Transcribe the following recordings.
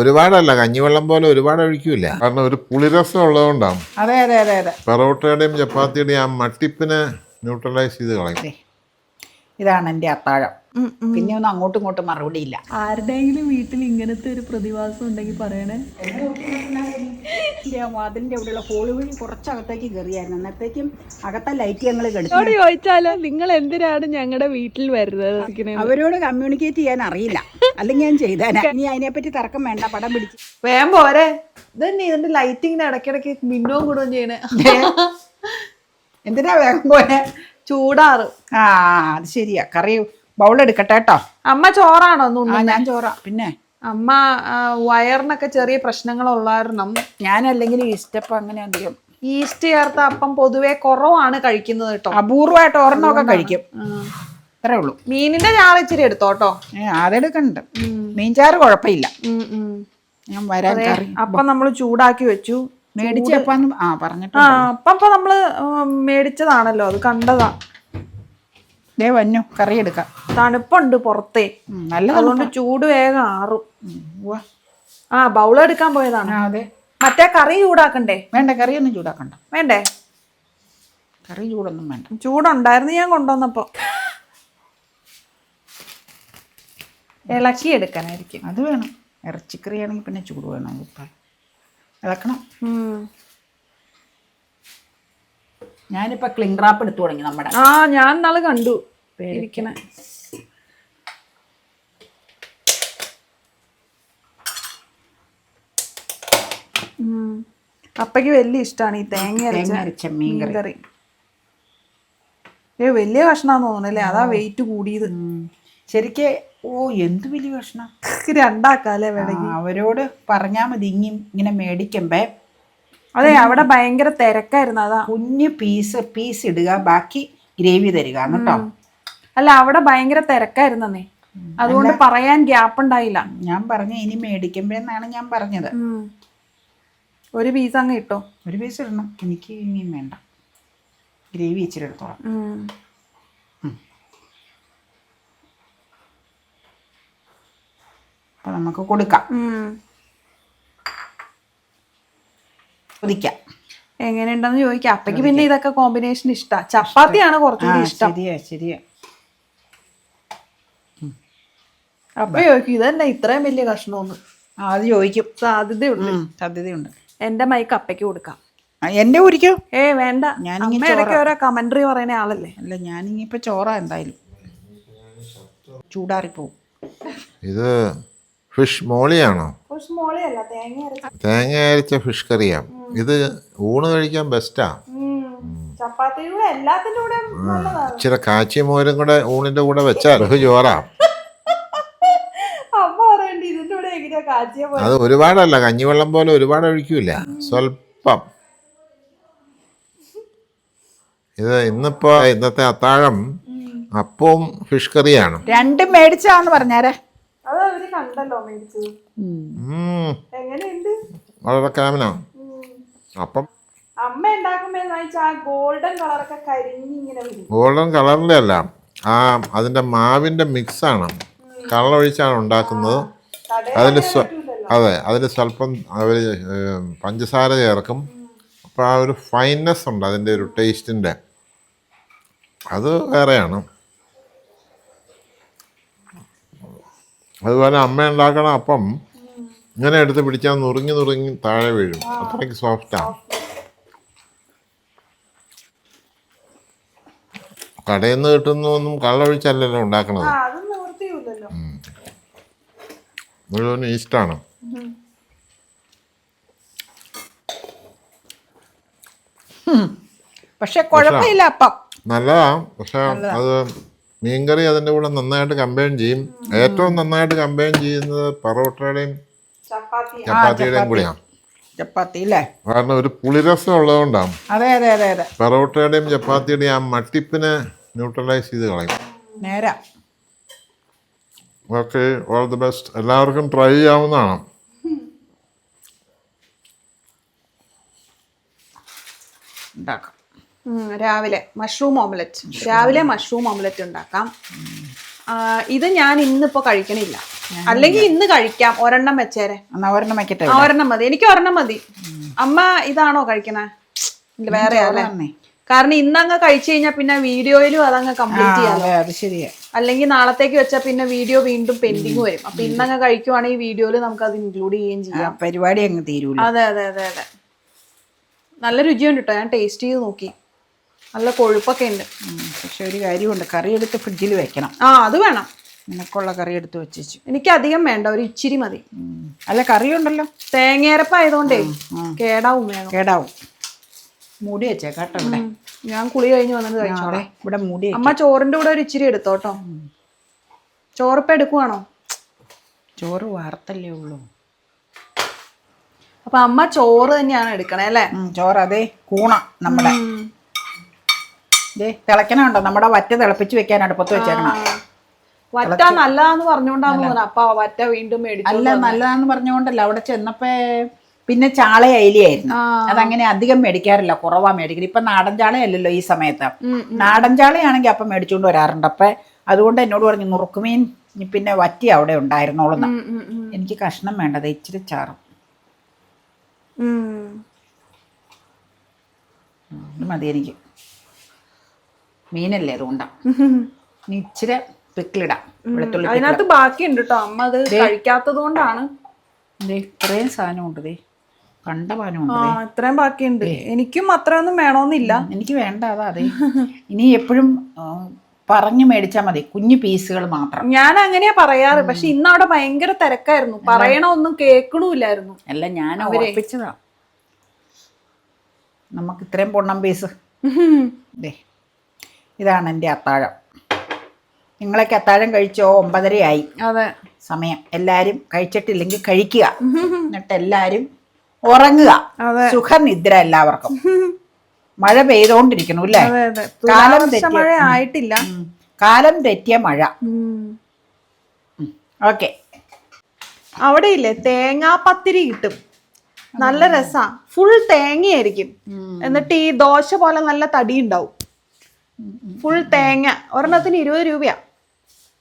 ഒരുപാടല്ല കഞ്ഞിവെള്ളം പോലെ ഒരുപാട് ഒഴിക്കൂല. കാരണം ഒരു പുളിരസം ഉള്ളതുകൊണ്ടാണ്. അതെ അതെ അതെ അതെ. പെറോട്ടയുടെയും ചപ്പാത്തിയുടെയും ആ മട്ടിപ്പിനെ ന്യൂട്രലൈസ് ചെയ്ത് കളയും. ഇതാണ് എന്റെ അത്താഴം. പിന്നെ ഒന്നും അങ്ങോട്ടും ഇങ്ങോട്ടും മറുപടി ഇല്ല ആരുടെയെങ്കിലും വീട്ടിൽ ഇങ്ങനത്തെ ഒരു പ്രതിഭാസം ഉണ്ടെങ്കിൽ പറയണേ. അതിന്റെ അവിടെയുള്ള ഹോൾ വഴി കുറച്ചകത്തേക്ക് കയറിയായിരുന്നു. അന്നത്തേക്കും അകത്തെ ലൈറ്റ് ഞങ്ങൾ ചോദിച്ചാലോ നിങ്ങൾ എന്തിനാണ് ഞങ്ങളുടെ വീട്ടിൽ വരുന്നത്? അവരോട് കമ്മ്യൂണിക്കേറ്റ് ചെയ്യാൻ അറിയില്ല. അല്ലെങ്കിൽ ഞാൻ ചെയ്താനാ. ഇനി അതിനെപ്പറ്റി തർക്കം വേണ്ട പടം പിടിച്ച്. വേഗം പോരെ. ഇതന്നെ ഇതിന്റെ ലൈറ്റിങ്ങിന് ഇടയ്ക്കിടയ്ക്ക് മിന്നവും കൂടുകയും ചെയ്യണേ. എന്തിനാ വേഗം പോരെ? ചൂടാറ്. ആ അത് ശരിയാ. കറി ബൗൾ എടുക്കട്ടെ കേട്ടോ അമ്മ ചോറാണോ ഒന്നും ഞാൻ ചോറാ. പിന്നെ? അമ്മ ആ, വയറിനൊക്കെ ചെറിയ പ്രശ്നങ്ങളുള്ളാരണം ഞാനല്ലെങ്കിൽ ഈസ്റ്റപ്പ് അങ്ങനെ അധികം ഈസ്റ്റ് ചേർത്ത അപ്പം പൊതുവെ കുറവാണ് കഴിക്കുന്നത് കേട്ടോ അപൂർവമായിട്ട് ഒരെണ്ണമൊക്കെ കഴിക്കും. അത്രേ ഉള്ളൂ. മീനിന്റെ ചാറ് ഇച്ചിരി എടുത്തോട്ടോ അതെടുക്കണ്ട് മീൻചാറ് കുഴപ്പമില്ല. ഞാൻ വരാൻ കറി. അപ്പം നമ്മൾ ചൂടാക്കി വെച്ചു. മേടിച്ചപ്പം ആ പറഞ്ഞിട്ട് ആ അപ്പം നമ്മൾ മേടിച്ചതാണല്ലോ അത് കണ്ടതാ. ദേ വന്നു കറി എടുക്കാം. തണുപ്പുണ്ട് പുറത്തേ. നല്ല അതുകൊണ്ട് ചൂട് വേഗം ആറും. ആ ബൗൾ എടുക്കാൻ പോയതാണ്. അതെ. മറ്റേ കറി ചൂടാക്കണ്ടേ? വേണ്ട കറിയൊന്നും ചൂടാക്കണ്ട. വേണ്ടേ? കറി ചൂടൊന്നും വേണ്ട. ചൂടുണ്ടായിരുന്നു ഞാൻ കൊണ്ടുവന്നപ്പോ. ഇളക്കി എടുക്കാനായിരിക്കും. അത് വേണം. ഇറച്ചിക്കറി ആണെങ്കിൽ പിന്നെ ചൂട് വേണം ഇപ്പം ഇളക്കണം. ഞാനിപ്പോ ക്ലിംഗ് റാപ്പ് എടുത്തു തുടങ്ങി നമ്മുടെ. ആ ഞാൻ നാളെ കണ്ടു. ഇരിക്കണേ അപ്പക്ക് അപ്പയ്ക്ക് വലിയ ഇഷ്ടമാണ് ഈ തേങ്ങ അരച്ച തേങ്ങ അരച്ച മീൻ കറി കറി ഏ വലിയ കഷ്ണാന്ന് തോന്നുന്നല്ലേ അതാ വെയിറ്റ് കൂടിയത്. ശരിക്ക് ഓ എന്ത് വലിയ ഭക്ഷണം രണ്ടാക്കാലേ വേണമെങ്കിൽ അവരോട് പറഞ്ഞാൽ മതി ഇങ്ങി ഇങ്ങനെ മേടിക്കുമ്പേ. അതെ അവിടെ ഭയങ്കര തിരക്കായിരുന്നു അതാ. കുഞ്ഞ് പീസ് പീസ് ഇടുക ബാക്കി ഗ്രേവി തരിക കേട്ടോ. അല്ല അവിടെ ഭയങ്കര തിരക്കായിരുന്നേ അതുകൊണ്ട് പറയാൻ ഗ്യാപ്പ് ഉണ്ടായില്ല. ഞാൻ പറഞ്ഞു ഇനി മേടിക്കുമ്പോഴെന്നാണ് ഞാൻ പറഞ്ഞത്. ഒരു പീസ് അങ്ങ് ഇട്ടോ. ഒരു പീസ് ഇടണം. എനിക്ക് ഇനിയും വേണ്ട. ഗ്രേവി ഇച്ചിരി എടുത്തോളാം. ഉം. അപ്പോൾ നമുക്ക് കൊടുക്കാം. കൊതിക്കാം എങ്ങനെയുണ്ടെന്ന് ചോദിക്കാം. അപ്പക്ക് പിന്നെ ഇതൊക്കെ കോമ്പിനേഷൻ ഇഷ്ടാ. ചപ്പാത്തിയാണ് കുറച്ചുകൂടി ഇഷ്ടം. ശരിയാ ശരിയാ. അപ്പൊ ചോദിക്കും ഇതന്നെ ഇത്രയും വലിയ കഷ്ണമൊന്ന് അത് ചോദിക്കും. സാധ്യതയുണ്ട്. സാധ്യതയുണ്ട്. എന്റെ മൈക്ക് അപ്പയ്ക്ക് കൊടുക്കാം. എന്റെ എന്റെ ഊരിക്കോ ഏ വേണ്ട. ഞാൻ ഇടയ്ക്ക് ഓരോ കമന്ററി പറയുന്ന ആളല്ലേ? അല്ല ഞാനിങ്ങിപ്പോൾ ചോറ എന്തായാലും. ചൂടാറിപ്പോവും. ഇത് ഫിഷ് മോളിയാണോ? മോളിയല്ല തേങ്ങ അരച്ച ഫിഷ് കറിയാണ് ഇത് ഊണ് കഴിക്കാൻ ബെസ്റ്റാ. ചപ്പാത്തിയുടെ കൂടെ എല്ലാത്തിന്റെ കൂടെ നല്ലതാണ്. ഇച്ചിരി കാച്ചിയ മോരും കൂടെ ഊണിന്റെ കൂടെ വെച്ചാൽ പോലെ? അത് ഒരുപാടല്ല കഞ്ഞിവെള്ളം പോലെ ഒരുപാട് ഒഴിക്കൂല. സ്വല്പം. ഇത് ഇന്നിപ്പോ ഇന്നത്തെ അത്താഴം അപ്പവും ഫിഷ് കറിയാണ്. രണ്ടും മേടിച്ചാന്ന് പറഞ്ഞാരേ. എങ്ങനെയുണ്ട്? വളരെ കാമന അപ്പം അമ്മ ഉണ്ടാക്കുമ്പോ ഗോൾഡൻ കളറൊക്കെ ഗോൾഡൻ കളറിന്റെ അല്ല ആ അതിന്റെ മാവിന്റെ മിക്സ് ആണ്. കള്ളൊഴിച്ചാണ് ഉണ്ടാക്കുന്നത്. അതിൽ സ്വ അതെ അതിൽ സ്വല്പം അവർ പഞ്ചസാര ചേർക്കും. അപ്പോൾ ആ ഒരു ഫൈൻനെസ് ഉണ്ട് അതിന്റെ ഒരു ടേസ്റ്റിന്റെ അത് വേറെയാണ്. അതുപോലെ അമ്മ ഉണ്ടാക്കണ അപ്പം ഇങ്ങനെ എടുത്ത് പിടിച്ചാൽ നുറുങ്ങി നുറുങ്ങി താഴെ വീഴും. അത്രയ്ക്ക് സോഫ്റ്റാണ് കടയിൽ നിന്ന് കിട്ടുന്നൊന്നും കള്ളൊഴിച്ചല്ലല്ലോ ഉണ്ടാക്കണത്. മുഴുവൻ ഈസ്റ്റാണ്. പക്ഷെ കുഴപ്പമില്ല അപ്പം. നല്ലതാ. പക്ഷെ അത് മീൻകറി അതിന്റെ കൂടെ നന്നായിട്ട് കമ്പൈൻ ചെയ്യും. ഏറ്റവും നന്നായിട്ട് കമ്പൈൻ ചെയ്യുന്നത് പൊറോട്ടയുടെയും ചപ്പാത്തി. ചപ്പാത്തിയുടെയും കൂടിയാണ് ചപ്പാത്തി അല്ലേ? കാരണം ഒരു പുളിരസം ഉള്ളതുകൊണ്ടാണ് അതെ അതെ അതെ അതെ. പൊറോട്ടയുടെയും ചപ്പാത്തിയുടെയും ആ മട്ടിപ്പിനെ ന്യൂട്രലൈസ് ചെയ്ത് കളയും. നേരാ. ഓക്കെ ഓൾ ദി ബെസ്റ്റ് എല്ലാവർക്കും ട്രൈ ചെയ്യാവുന്നതാണ്. ഉണ്ടാക്കാം രാവിലെ മഷ്റൂം ഓംലറ്റ്. രാവിലെ മഷ്റൂം ഓംലറ്റ് ഉണ്ടാക്കാം. ഇത് ഞാൻ ഇന്നിപ്പോ കഴിക്കണില്ല. അല്ലെങ്കിൽ ഇന്ന് കഴിക്കാം. ഒരെണ്ണം വെച്ചേരെ. ഒരെണ്ണം മതി. എനിക്ക് ഒരെണ്ണം മതി. അമ്മ ഇതാണോ കഴിക്കണേ? വേറെ അല്ലേ? ഇന്ന് കാരണം ഇന്നങ്ങ് കഴിച്ചു കഴിഞ്ഞാൽ പിന്നെ വീഡിയോയിലും അതങ്ങ് കംപ്ലീറ്റ് ചെയ്യാം അല്ലെങ്കിൽ നാളത്തേക്ക് വെച്ചാൽ പിന്നെ വീഡിയോ വീണ്ടും പെൻഡിങ് വരും. അപ്പൊ ഇന്നങ്ങ് കഴിക്കുവാണെങ്കിൽ വീഡിയോയിൽ നമുക്ക് അത് ഇൻക്ലൂഡ് ചെയ്യുകയും ചെയ്യാം. പരിപാടി അങ്ങ് തീരൂല. അതെ അതെ അതെ അതെ. നല്ല രുചിയുണ്ട് കേട്ടോ ഞാൻ ടേസ്റ്റ് ചെയ്ത് നോക്കി. നല്ല കൊഴുപ്പൊക്കെ ഉണ്ട്. പക്ഷെ ഒരു കാര്യമുണ്ട്. കറി എടുത്ത് ഫ്രിഡ്ജിൽ വെക്കണം. ആ അത് വേണം. നിനക്കുള്ള കറി എടുത്ത് വെച്ചു എനിക്ക് അധികം വേണ്ട ഒരു ഇച്ചിരി മതി. അല്ല കറിയുണ്ടല്ലോ. തേങ്ങയരപ്പായതുകൊണ്ടേ കേടാവും വേണം കേടാവും. മൂടി വെച്ചേക്കാട്ടോ ഇവിടെ. ഞാൻ കുളി കഴിഞ്ഞ് വന്നത് ആ, ഇവിടെ മൂടി. അമ്മ ചോറിന്റെ കൂടെ ഒരു ഇച്ചിരി എടുത്തോട്ടോ. ചോറപ്പ എടുക്കുവാണോ? ചോറ് വാർത്തല്ലേ ഉള്ളൂ. അപ്പൊ അമ്മ ചോറ് തന്നെയാണ് എടുക്കണേ അല്ലേ? ചോറ് അതെ കൂണ നമ്മുടെ. തിളക്കണുണ്ടോ നമ്മുടെ വറ്റ തിളപ്പിച്ച് വെക്കാൻ അടുപ്പത്ത് വെച്ചേക്കണം. വറ്റ നല്ലതാന്ന് പറഞ്ഞോണ്ടാന്ന് തോന്നുന്നു. അപ്പൊ വറ്റ വീണ്ടും മേടിച്ചു അല്ല നല്ലതാന്ന് പറഞ്ഞോണ്ടല്ല. അവിടെ ചെന്നപ്പോ പിന്നെ ചാള അയിലിയായിരുന്നു. അതങ്ങനെ അധികം മേടിക്കാറില്ല. കുറവാ മേടിക്കുന്നത് ഇപ്പൊ നാടൻ ചാളയല്ലല്ലോ ഈ സമയത്ത്. നാടൻ ചാളയാണെങ്കിൽ അപ്പം മേടിച്ചുകൊണ്ട് വരാറുണ്ട്. അപ്പൊ അതുകൊണ്ട് എന്നോട് പറഞ്ഞു നുറുക്കുമീൻ പിന്നെ വറ്റി അവിടെ ഉണ്ടായിരുന്നോളുന്ന. എനിക്ക് കഷ്ണം വേണ്ടത് ഇച്ചിരി ചാറും. മതി എനിക്ക്. മീനല്ലേ അതുകൊണ്ടാ ഇനി ഇച്ചിരി പിക്കിളിടാം. വെളുത്തുള്ളി. അതിനകത്ത് ബാക്കിയുണ്ട് കേട്ടോ അമ്മ അത് കഴിക്കാത്തത് കൊണ്ടാണ് ഇത്രയും സാധനമുണ്ട് ദേ. കണ്ട പാനമുണ്ട് ആ ഇത്രയും ബാക്കിയുണ്ട്. എനിക്കും അത്രയൊന്നും വേണമെന്നില്ല എനിക്ക് വേണ്ട അതാ അതെ ഇനി എപ്പോഴും പറഞ്ഞു മേടിച്ചാൽ മതി. കുഞ്ഞു പീസുകൾ മാത്രം. ഞാൻ അങ്ങനെയാ പറയാറ്. പക്ഷെ ഇന്ന് അവിടെ ഭയങ്കര തിരക്കായിരുന്നു. പറയണ ഒന്നും കേൾക്കണമില്ലായിരുന്നു. അല്ല ഞാൻ ഓർപ്പിച്ചതാ നമുക്ക് ഇത്രയും പൊണ്ണം പീസ്. ദേ. ഇതാണ് എന്റെ അത്താഴം. നിങ്ങളൊക്കെ അത്താഴം കഴിച്ചോ? ഒമ്പതരയായി. അതെ. സമയം. എല്ലാരും കഴിച്ചിട്ടില്ലെങ്കിൽ കഴിക്കുക. എന്നിട്ട് എല്ലാരും ഉറങ്ങുക. സുഖനിദ്ര എല്ലാവർക്കും. മഴ പെയ്തോണ്ടിരിക്കണു അല്ലേ? കാലം മഴ ആയിട്ടില്ല. കാലം തെറ്റിയ മഴ. ഓക്കെ. അവിടെ ഇല്ലേ തേങ്ങാപ്പത്തിരി കിട്ടും. നല്ല രസാ. ഫുൾ തേങ്ങയായിരിക്കും. എന്നിട്ട് ഈ ദോശ പോലെ നല്ല തടി ഉണ്ടാവും ഫുൾ തേങ്ങ. ഒരെണ്ണത്തിന് ഇരുപത് രൂപയാ.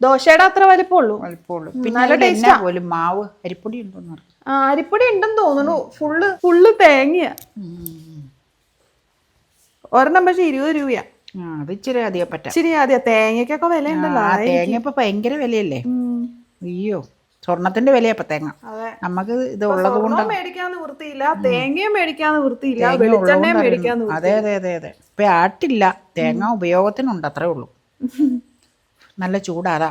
ദോശയുടെ അത്ര വലിപ്പമുള്ളൂ. വലിപ്പമുള്ളൂ. പിന്നെ നല്ല ആ. പോലും മാവ് അരിപ്പൊടി ഉണ്ടോന്ന് പറഞ്ഞു ആ, അരിപ്പൊടി ഉണ്ടെന്ന് തോന്നുന്നു. ഫുള്ള് ഫുള്ള് തേങ്ങയാ. ഒരെണ്ണം പക്ഷെ ഇരുപത് രൂപയാ. അത് ഇച്ചിരി അധികം പറ്റാം. ഇച്ചിരി അതെ തേങ്ങയ്ക്കൊക്കെ വില ഉണ്ടല്ലോ തേങ്ങ ഇപ്പൊ ഭയങ്കര വിലയല്ലേ? അയ്യോ. സ്വർണത്തിന്റെ വിലയപ്പ തേങ്ങ. നമുക്ക് ഇത് ഉള്ളത് കൊണ്ട് മേടിക്കാൻ തേങ്ങയും മേടിക്കാൻ വെളിച്ചെണ്ണയും മേടിക്കാൻ അതെ അതെ അതെ അതെ. ഇപ്പൊ ആട്ടില്ല. തേങ്ങ ഉപയോഗത്തിനുണ്ട് അത്രേ ഉള്ളൂ. നല്ല ചൂടാതാ.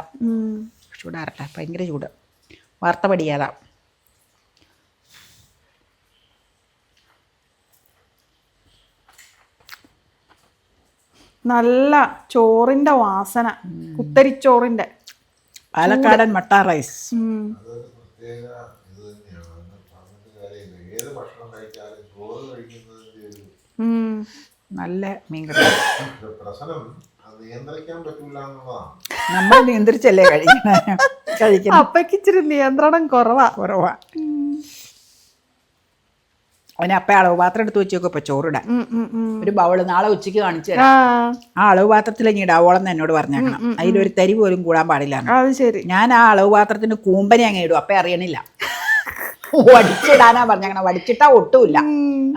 ചൂടാറട്ടെ ഭയങ്കര ചൂട്. വാർത്ത പടിയാതാ. നല്ല ചോറിന്റെ വാസന കുത്തരിച്ചോറിന്റെ. പാലക്കാടൻ മട്ട റൈസ്. നല്ല മീൻകറി. നമ്മൾ നിയന്ത്രിച്ചല്ലേ കഴിക്കണ? കഴിക്കണം. അപ്പക്കിച്ചിരി നിയന്ത്രണം കുറവാ. കുറവാ. അവന് അപ്പ അളവ് പാത്രം എടുത്ത് വെച്ച് നോക്കപ്പോ ചോറിടാൻ. ഒരു ബൗൾ നാളെ ഉച്ചയ്ക്ക് കാണിച്ചു തരാം. ആ. അളവ് പാത്രത്തിൽ ഇനി ഇടാവോളം എന്നോട് പറഞ്ഞേക്കണം. അതിലൊരു തരി പോലും കൂടാൻ പാടില്ല ഞാൻ ആ അളവ് പാത്രത്തിന്റെ കൂമ്പനെ അങ്ങ് ഇടും അപ്പൊ അറിയണില്ല. വടിച്ചിടാനാ പറഞ്ഞേക്കണം വടിച്ചിട്ടാ ഒട്ടുമില്ല.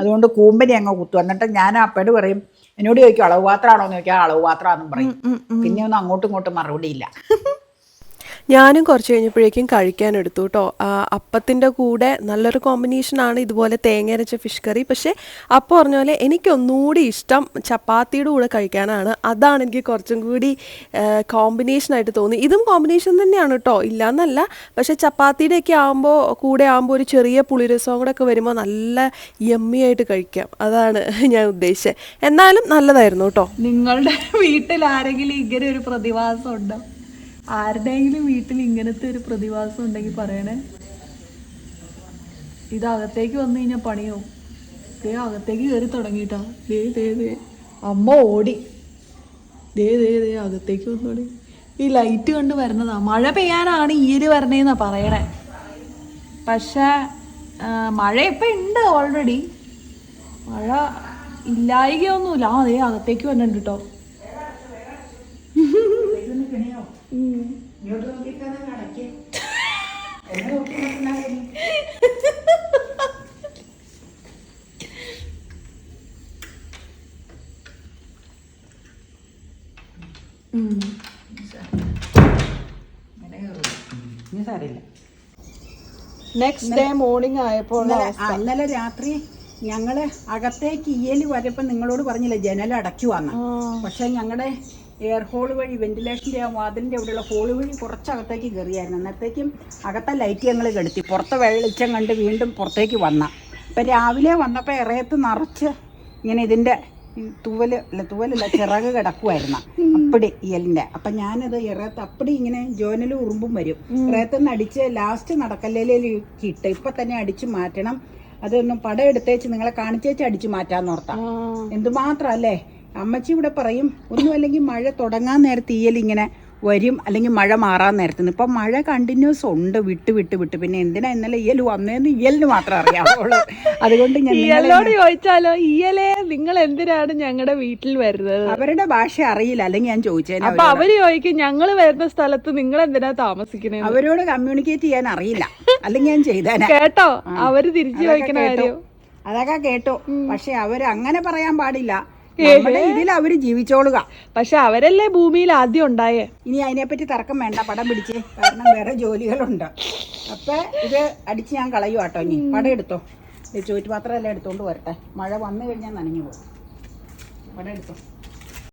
അതുകൊണ്ട് കൂമ്പനെ അങ്ങ് കുത്തു. എന്നിട്ട് ഞാൻ അപ്പയോട് പറയും എന്നോട് ചോദിക്കും അളവ് പാത്രമാണോ എന്ന് ചോദിക്കാം അളവ് പാത്രമാണെന്നും പറയും. പിന്നെ ഒന്നും അങ്ങോട്ടും ഇങ്ങോട്ടും മറുപടിയില്ല. ഞാനും കുറച്ച് കഴിഞ്ഞപ്പോഴേക്കും കഴിക്കാൻ എടുത്തു കേട്ടോ അപ്പത്തിന്റെ കൂടെ നല്ലൊരു കോമ്പിനേഷനാണ് ഇതുപോലെ തേങ്ങ അരച്ച ഫിഷ് കറി പക്ഷേ അപ്പം പറഞ്ഞ പോലെ എനിക്കൊന്നുകൂടി ഇഷ്ടം ചപ്പാത്തിയുടെ കൂടെ കഴിക്കാനാണ്. അതാണ് എനിക്ക് കുറച്ചും കൂടി കോമ്പിനേഷനായിട്ട് തോന്നി. ഇതും കോമ്പിനേഷൻ തന്നെയാണ് കേട്ടോ ഇല്ലയെന്നല്ല പക്ഷേ ചപ്പാത്തിയുടെയൊക്കെ ആകുമ്പോൾ കൂടെ ആകുമ്പോൾ ഒരു ചെറിയ പുളിരസവും കൂടെ ഒക്കെ വരുമ്പോൾ നല്ല യമ്മി ആയിട്ട് കഴിക്കാം. അതാണ് ഞാൻ ഉദ്ദേശിച്ചത്. എന്നാലും നല്ലതായിരുന്നു കേട്ടോ നിങ്ങളുടെ വീട്ടിൽ ആരെങ്കിലും ഇങ്ങനെ ഒരു പ്രതിഭാസം ഉണ്ടോ? ആരുടെയെങ്കിലും വീട്ടിൽ ഇങ്ങനത്തെ ഒരു പ്രതിഭാസം ഉണ്ടെങ്കിൽ പറയണേ. ഇത് അകത്തേക്ക് വന്നു കഴിഞ്ഞാൽ പണിയാവും. ദേ അകത്തേക്ക് കയറി തുടങ്ങിയിട്ടാ. ദേ ദേ ദേ. അമ്മ ഓടി. ദേ ദേ ദേ അകത്തേക്ക് വന്നോടി ഈ ലൈറ്റ് കണ്ട് വരുന്നതാ. മഴ പെയ്യാനാണ് ഈര് വരണേന്നാ പറയണേ. പക്ഷേ മഴ ഇപ്പം ഉണ്ട് ഓൾറെഡി മഴ ഇല്ലായികയൊന്നുമില്ല. ആ അതേ അകത്തേക്ക് വന്നിട്ടുണ്ട് കേട്ടോ ഇങ്ങോട്ട് നോക്കിയിട്ടാണ് എന്നെ നോക്കി നെക്സ്റ്റ് ഡേ മോർണിംഗ് ആയപ്പോൾ ഇന്നലെ രാത്രി ഞങ്ങൾ അകത്തേക്ക് ഇയൽ വരപ്പോ നിങ്ങളോട് പറഞ്ഞില്ല ജനൽ അടയ്ക്കുവാന്ന്. പക്ഷെ ഞങ്ങളുടെ എയർ ഹോൾ വഴി വെന്റിലേഷന്റെ ആ വാതിലിന്റെ അവിടെയുള്ള ഹോൾ വഴി കുറച്ച് അകത്തേക്ക് കയറിയായിരുന്നു. അന്നത്തേക്കും അകത്തെ ലൈറ്റ് ഞങ്ങൾ കെടുത്തി. പുറത്തെ വെളിച്ചം കണ്ട് വീണ്ടും പുറത്തേക്ക് വന്ന. ഇപ്പം രാവിലെ വന്നപ്പോൾ ഇറയത്ത് നിറച്ച് ഇങ്ങനെ ഇതിന്റെ തൂവൽ തൂവൽ അല്ല തൂവലല്ല ചിറക് കിടക്കുമായിരുന്നു അപ്പടി ഇയലിന്റെ അപ്പം ഞാനത് ഇറയത്ത് അപ്പടി ഇങ്ങനെ ജോനൽ ഉറുമ്പും വരും. ഇറയത്ത് നിന്ന് അടിച്ച് ലാസ്റ്റ് നടക്കല്ലേലേക്ക് ഇട്ട് ഇപ്പം തന്നെ അടിച്ച് മാറ്റണം. അതൊന്നും പടം എടുത്തേച്ച് നിങ്ങളെ കാണിച്ചേച്ച് അടിച്ചു മാറ്റാന്ന് ഓർത്താ. എന്തുമാത്രം അല്ലേ? അമ്മച്ചി ഇവിടെ പറയും ഒന്നും അല്ലെങ്കിൽ മഴ തുടങ്ങാൻ നേരത്ത് ഈയൽ ഇങ്ങനെ വരും അല്ലെങ്കിൽ മഴ മാറാൻ നേരത്തുനിന്ന് ഇപ്പം മഴ കണ്ടിന്യൂസ് ഉണ്ട് വിട്ട് വിട്ട് വിട്ട്. പിന്നെ എന്തിനാ ഇന്നലെ ഇയൽ വന്നതെന്ന് ഇയലിന് മാത്രം അറിയാവുള്ളൂ. അതുകൊണ്ട് ഇയലോട് ചോദിച്ചാലോ ഇയലേ നിങ്ങൾ എന്തിനാണ് ഞങ്ങളുടെ വീട്ടിൽ വരുന്നത്? അവരുടെ ഭാഷ അറിയില്ല അല്ലെങ്കിൽ ഞാൻ ചോദിച്ചേനെ അപ്പൊ അവർ ചോദിക്കും ഞങ്ങൾ വരുന്ന സ്ഥലത്ത് നിങ്ങൾ എന്തിനാ താമസിക്കുന്നത് അവരോട് കമ്മ്യൂണിക്കേറ്റ് ചെയ്യാൻ അറിയില്ല അല്ലെങ്കിൽ ഞാൻ ചെയ്തേനെ. കേട്ടോ? അവർ തിരിച്ചു ചോദിക്കണ. കാര്യം. അതൊക്കെ കേട്ടോ. പക്ഷെ അവർ അങ്ങനെ പറയാൻ പാടില്ല. നമ്മുടെ ഇതിൽ അവർ ജീവിച്ചോളുക. പക്ഷെ അവരല്ലേ ഭൂമിയിൽ ആദ്യം ഉണ്ടായേ? ഇനി അതിനെപ്പറ്റി തർക്കം വേണ്ട പടം പിടിച്ചേ. കാരണം വേറെ ജോലികളുണ്ട്. അപ്പൊ ഇത് അടിച്ച് ഞാൻ കളയു കേട്ടോ ഇനി. പടം എടുത്തോ? ചോറ്റുപാത്രം എല്ലാം എടുത്തോണ്ട് വരട്ടെ. മഴ വന്നു കഴിഞ്ഞാൽ നനഞ്ഞു പോകും. പടം എടുത്തോ?